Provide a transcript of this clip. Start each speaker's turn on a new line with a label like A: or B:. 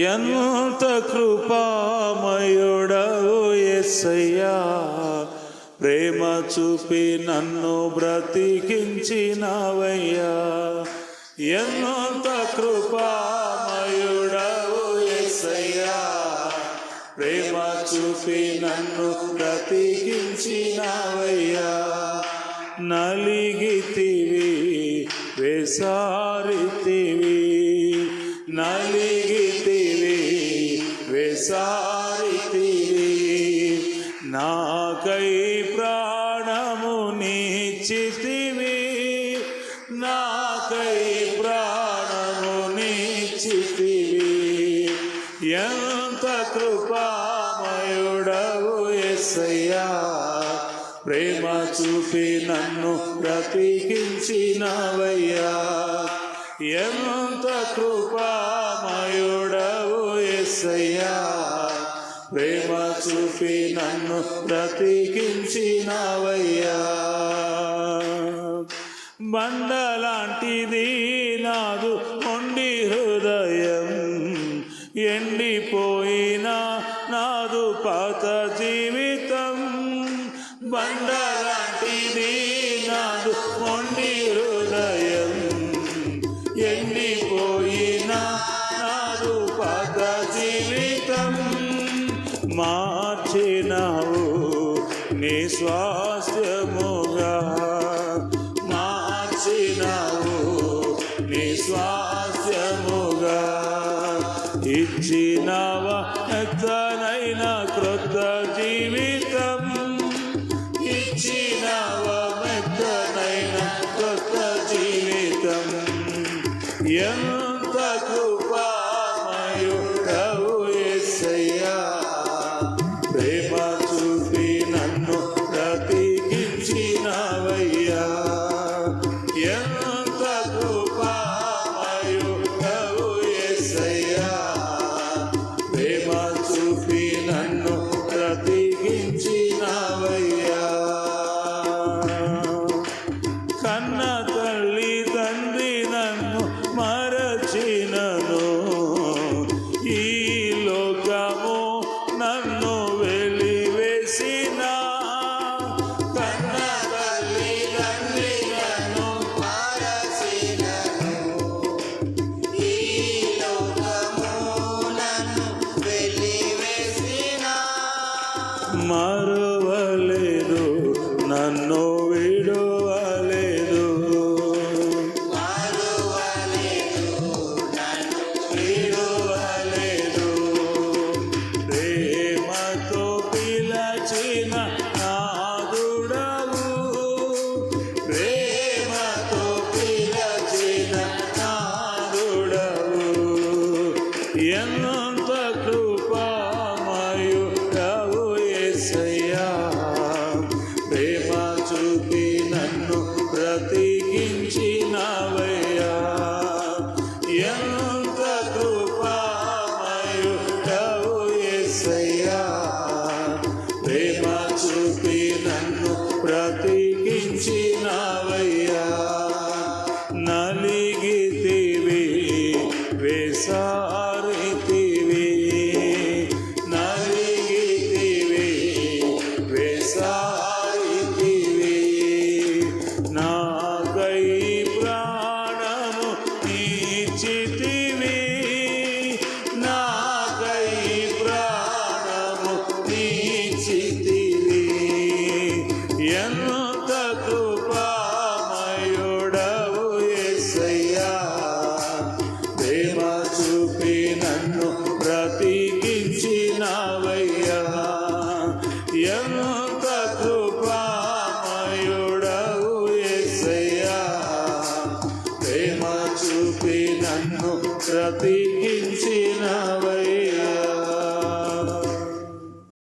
A: ఎంత కృపామయుడవు ఎస్సయ్యా ప్రేమ చూపి నన్ను బ్రతికించినవయ్యా. ఎంత కృపామయుడవు ఎస్సయ్యా ప్రేమ చూపి నన్ను బ్రతికించినవయ్యా. నలిగితివి వేసారితివి వేసారితివి నాకై ప్రాణము నీచితివి. నాకై ప్రాణము నీచితివి. ఎంత కృపామయుడవు ఎస్సయ్యా. ప్రేమ చూపి నన్ను బ్రతికించినవయ్యా. ఎంత కృపామయుడవు ఎస్సయ్యా? ప్రేమ చూపి నన్ను బ్రతికించినవయ్యా. బండలాంటిది నాదు ఉండి హృదయం ఎండిపోయిన నాదు పాత మార్చినావు నీ స్వాస్థ్యముగా మార్చినావు. నీ స్వాస్థ్యముగా ఇచ్చినవ ఎత్తనైన క్రొత్త జీవితం. ఇచ్చినవ మెత్తనైన క్రొత్త జీవితం. ఎంత కృప 什么 It's ప్రేమ చూపి నన్ను ప్రతిహించినవయ్యా.